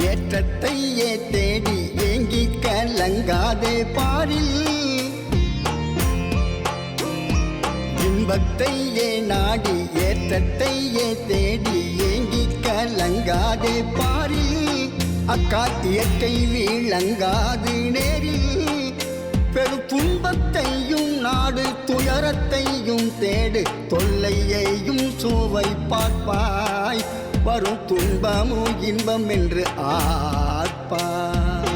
ஏற்றத்தையே தேடி ஏங்கி கலங்காதே பாரில். இன்பத்தையே நாடி ஏற்றத்தையே தேடி ஏங்கி கலங்காதே பாரில். அக்கால் வீழங்காது நேரில். பெரு துன்பத்தையும் நாடு துயரத்தையும் தேடு தொல்லையையும் சுவை பார்ப்பாய். வரும் துன்பமும் இன்பம் என்று ஆர்ப்பாய்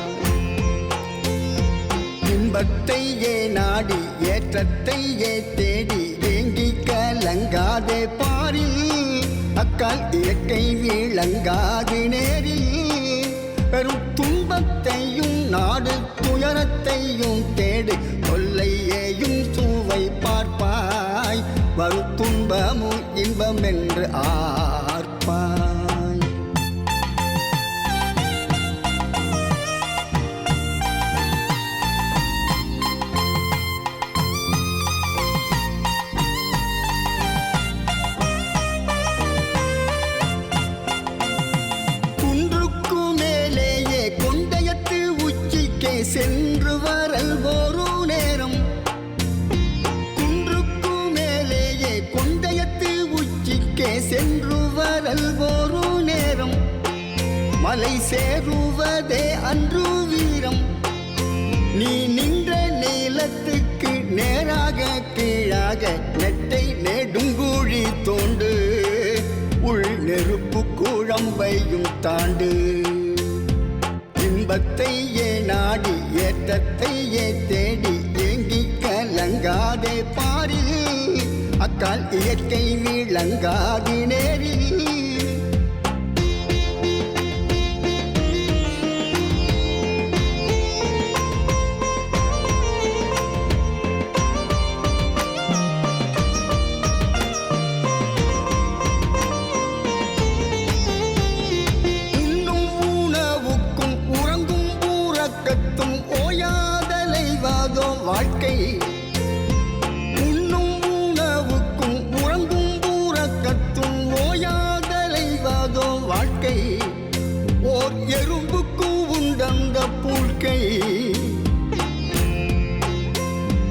இன்பத்தையே நாடி ஏற்றத்தையே தேடி ஏங்கி கலங்காதே பாரில் அக்கால் இயற்கை விளங்காது நேரில். பெரும் துன்பத்தையும் நாடு துயரத்தையும் தேடு தொல்லையையும் சூவை பார்ப்பாய். வரும் துன்பமும் இன்பம் என்று ஆ சென்று வரல் ஒரு நேரம். குன்றுக்கு மேலேயே கொண்டயத்து உச்சிக்கே சென்று வரல் ஒரு நேரம். மலை சேருவதே அன்று வீரம். நீ நின்ற நீளத்துக்கு நேராக கீழாக நெட்டை நெடுங்குழி தோண்டு. உள் நெருப்பு குழம்பையும் தாண்டு. இன்பத்தை ஏ நாடி ஏற்றத்தை ஏ தேடி ஏங்கி கலங்காதே பாரில் அக்கால் இயற்கை விளங்காதி நேரில் வாழ்க்கை. உண்ணும் உணவுக்கும் உறங்கும் ஊரக்கத்தும் ஓயாதலைவாதோ வாழ்க்கை. ஓர் எறும்புக்கும் உண்டந்த புழ்கை.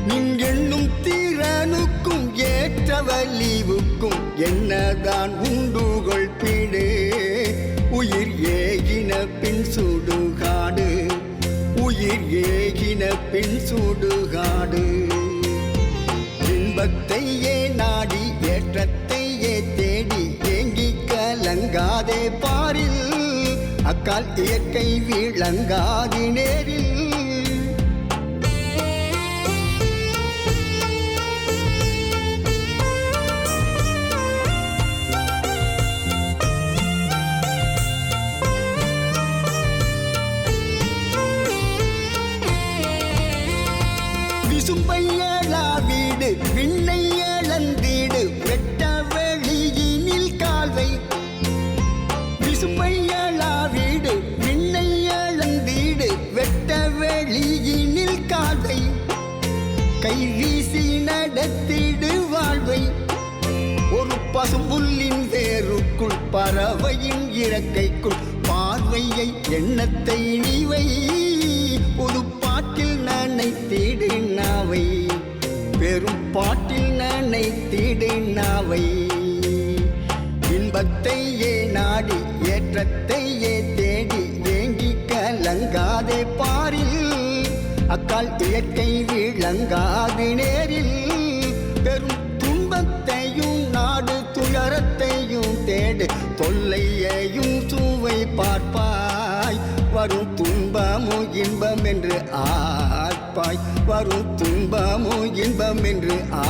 நீங்கெண்ணும் திறனுக்கும் ஏற்ற வலிவுக்கும் என்னதான் உண்டுகொள் பிடு. உயிர் ஏகின பின் சுடுகாடு பின் சூடுகாடு. இன்பத்தையே நாடி ஏற்றத்தையே தேடி ஏங்கி கலங்காதே பாரில். அக்கால் இயற்கை விளங்காது நேரில். விசும்பையலா வீடு விண்ணை இழந்தீடு வெட்ட வெளியினில் கால்வை. விசும்பையலா வீடு விண்ணை இழந்தீடு வெட்ட வெளியினில் கால்வை. கை வீசி நடத்திடு வாழ்வை. ஒரு பசும்புல்லின் வேருக்குள் பறவையின் இறக்கைக்குள் பார்வையை எண்ணத்தை நீவை வெறும் பாட்டில் நனைத்திடு நாவை. இன்பத்தையே நாடி ஏற்றத்தையே தேடி ஏங்கி கலங்காதே பாரில். அக்கால் இயற்கை விளங்காது நேரில். பெரும் துன்பத்தையும் நாடு துயரத்தையும் தேடு தொல்லையையும் வரும் துன்பமோ இன்பம் என்று ஆட்பாய் வரும் துன்பமோ இன்பம் என்று ஆ